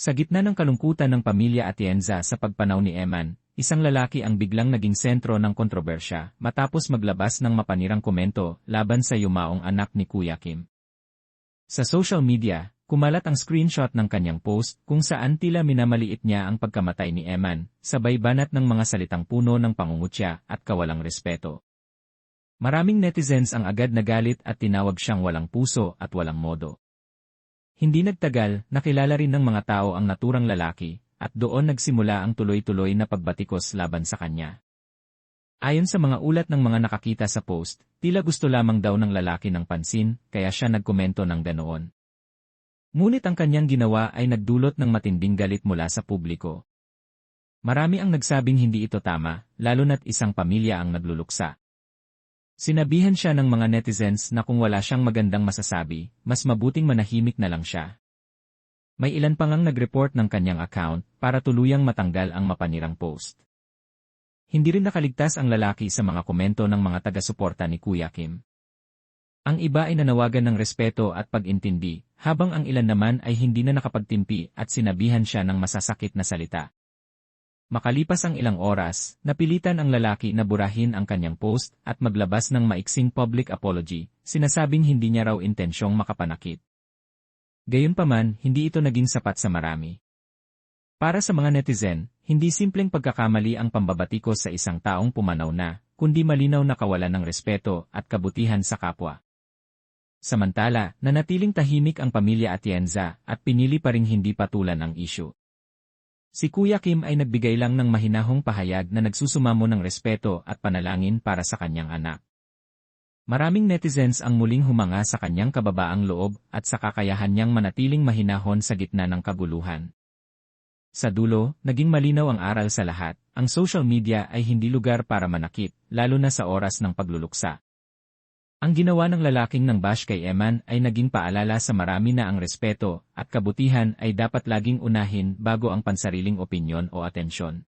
Sa gitna ng kalungkutan ng pamilya Atienza sa pagpanaw ni Eman, isang lalaki ang biglang naging sentro ng kontrobersya matapos maglabas ng mapanirang komento laban sa yumaong anak ni Kuya Kim. Sa social media, kumalat ang screenshot ng kanyang post kung saan tila minamaliit niya ang pagkamatay ni Eman, sabay banat ng mga salitang puno ng pangungutya at kawalang respeto. Maraming netizens ang agad nagalit at tinawag siyang walang puso at walang modo. Hindi nagtagal, nakilala rin ng mga tao ang naturang lalaki, at doon nagsimula ang tuloy-tuloy na pagbatikos laban sa kanya. Ayon sa mga ulat ng mga nakakita sa post, tila gusto lamang daw ng lalaki ng pansin, kaya siya nagkomento ng ganoon. Ngunit ang kanyang ginawa ay nagdulot ng matinding galit mula sa publiko. Marami ang nagsabing hindi ito tama, lalo na't isang pamilya ang nagluluksa. Sinabihan siya ng mga netizens na kung wala siyang magandang masasabi, mas mabuting manahimik na lang siya. May ilan pang ang nag-report ng kanyang account para tuluyang matanggal ang mapanirang post. Hindi rin nakaligtas ang lalaki sa mga komento ng mga taga-suporta ni Kuya Kim. Ang iba ay nanawagan ng respeto at pag-intindi, habang ang ilan naman ay hindi na nakapagtimpi at sinabihan siya ng masasakit na salita. Makalipas ang ilang oras, napilitan ang lalaki na burahin ang kanyang post at maglabas ng maiksing public apology, sinasabing hindi niya raw intensyong makapanakit. Gayunpaman, hindi ito naging sapat sa marami. Para sa mga netizen, hindi simpleng pagkakamali ang pambabatikos sa isang taong pumanaw na, kundi malinaw na kawalan ng respeto at kabutihan sa kapwa. Samantala, nanatiling tahimik ang pamilya Atienza at pinili pa ring hindi patulan ang isyu. Si Kuya Kim ay nagbigay lang ng mahinahong pahayag na nagsusumamo ng respeto at panalangin para sa kanyang anak. Maraming netizens ang muling humanga sa kanyang kababaang loob at sa kakayahan niyang manatiling mahinahon sa gitna ng kaguluhan. Sa dulo, naging malinaw ang aral sa lahat, ang social media ay hindi lugar para manakit, lalo na sa oras ng pagluluksa. Ang ginawa ng lalaking ng bash kay Eman ay naging paalala sa marami na ang respeto at kabutihan ay dapat laging unahin bago ang pansariling opinyon o atensyon.